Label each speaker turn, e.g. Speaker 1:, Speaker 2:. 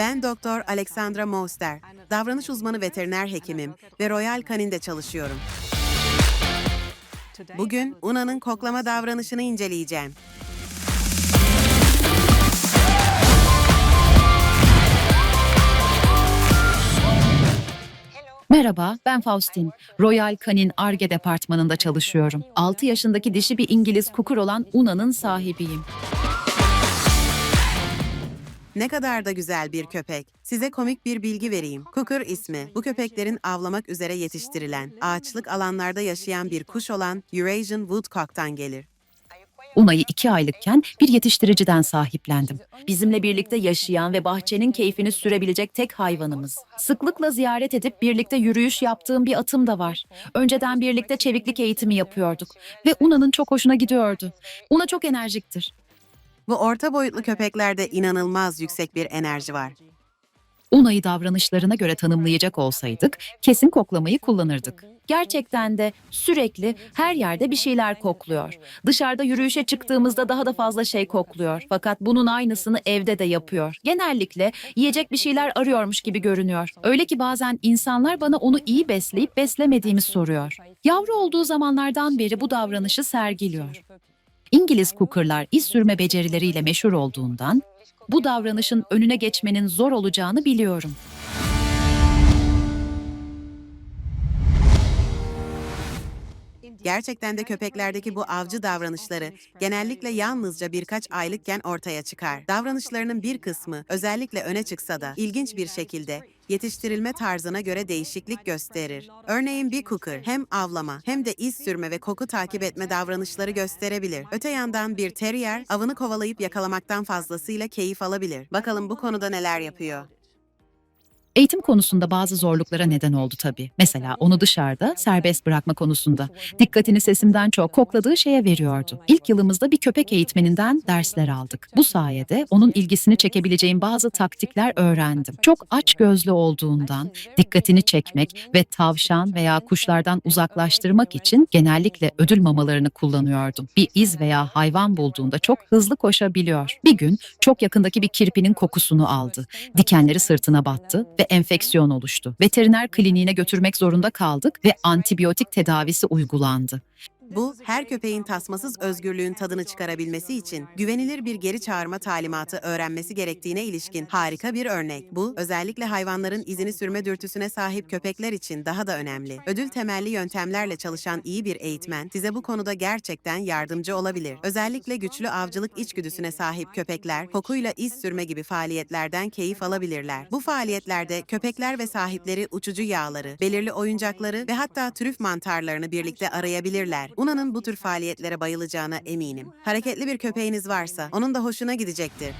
Speaker 1: Ben Doktor Alexandra Moster. Davranış uzmanı veteriner hekimim ve Royal Canin'de çalışıyorum. Bugün Una'nın koklama davranışını inceleyeceğim.
Speaker 2: Merhaba, ben Faustin. Royal Canin Arge departmanında çalışıyorum. 6 yaşındaki dişi bir İngiliz kukur olan Una'nın sahibiyim.
Speaker 1: Ne kadar da güzel bir köpek. Size komik bir bilgi vereyim. Cooker ismi, bu köpeklerin avlamak üzere yetiştirilen, ağaçlık alanlarda yaşayan bir kuş olan Eurasian Woodcock'tan gelir.
Speaker 2: Una'yı 2 aylıkken bir yetiştiriciden sahiplendim. Bizimle birlikte yaşayan ve bahçenin keyfini sürebilecek tek hayvanımız. Sıklıkla ziyaret edip birlikte yürüyüş yaptığım bir atım da var. Önceden birlikte çeviklik eğitimi yapıyorduk ve Una'nın çok hoşuna gidiyordu. Una çok enerjiktir.
Speaker 1: Bu orta boyutlu köpeklerde inanılmaz yüksek bir enerji var.
Speaker 2: Una'yı davranışlarına göre tanımlayacak olsaydık kesin koklamayı kullanırdık. Gerçekten de sürekli her yerde bir şeyler kokluyor. Dışarıda yürüyüşe çıktığımızda daha da fazla şey kokluyor. Fakat bunun aynısını evde de yapıyor. Genellikle yiyecek bir şeyler arıyormuş gibi görünüyor. Öyle ki bazen insanlar bana onu iyi besleyip beslemediğimi soruyor. Yavru olduğu zamanlardan beri bu davranışı sergiliyor. İngiliz Cooker'lar iz sürme becerileriyle meşhur olduğundan bu davranışın önüne geçmenin zor olacağını biliyorum.
Speaker 1: Gerçekten de köpeklerdeki bu avcı davranışları genellikle yalnızca birkaç aylıkken ortaya çıkar. Davranışlarının bir kısmı özellikle öne çıksa da ilginç bir şekilde yetiştirilme tarzına göre değişiklik gösterir. Örneğin bir cooker hem avlama hem de iz sürme ve koku takip etme davranışları gösterebilir. Öte yandan bir terrier avını kovalayıp yakalamaktan fazlasıyla keyif alabilir. Bakalım bu konuda neler yapıyor.
Speaker 2: Eğitim konusunda bazı zorluklara neden oldu tabii. Mesela onu dışarıda serbest bırakma konusunda. Dikkatini sesimden çok kokladığı şeye veriyordu. İlk yılımızda bir köpek eğitmeninden dersler aldık. Bu sayede onun ilgisini çekebileceğim bazı taktikler öğrendim. Çok aç gözlü olduğundan dikkatini çekmek ve tavşan veya kuşlardan uzaklaştırmak için genellikle ödül mamalarını kullanıyordum. Bir iz veya hayvan bulduğunda çok hızlı koşabiliyor. Bir gün çok yakındaki bir kirpinin kokusunu aldı. Dikenleri sırtına battı ve enfeksiyon oluştu. Veteriner kliniğine götürmek zorunda kaldık ve antibiyotik tedavisi uygulandı.
Speaker 1: Bu, her köpeğin tasmasız özgürlüğün tadını çıkarabilmesi için güvenilir bir geri çağırma talimatı öğrenmesi gerektiğine ilişkin harika bir örnek. Bu, özellikle hayvanların izini sürme dürtüsüne sahip köpekler için daha da önemli. Ödül temelli yöntemlerle çalışan iyi bir eğitmen size bu konuda gerçekten yardımcı olabilir. Özellikle güçlü avcılık içgüdüsüne sahip köpekler, kokuyla iz sürme gibi faaliyetlerden keyif alabilirler. Bu faaliyetlerde köpekler ve sahipleri uçucu yağları, belirli oyuncakları ve hatta trüf mantarlarını birlikte arayabilirler. Una'nın bu tür faaliyetlere bayılacağına eminim. Hareketli bir köpeğiniz varsa onun da hoşuna gidecektir.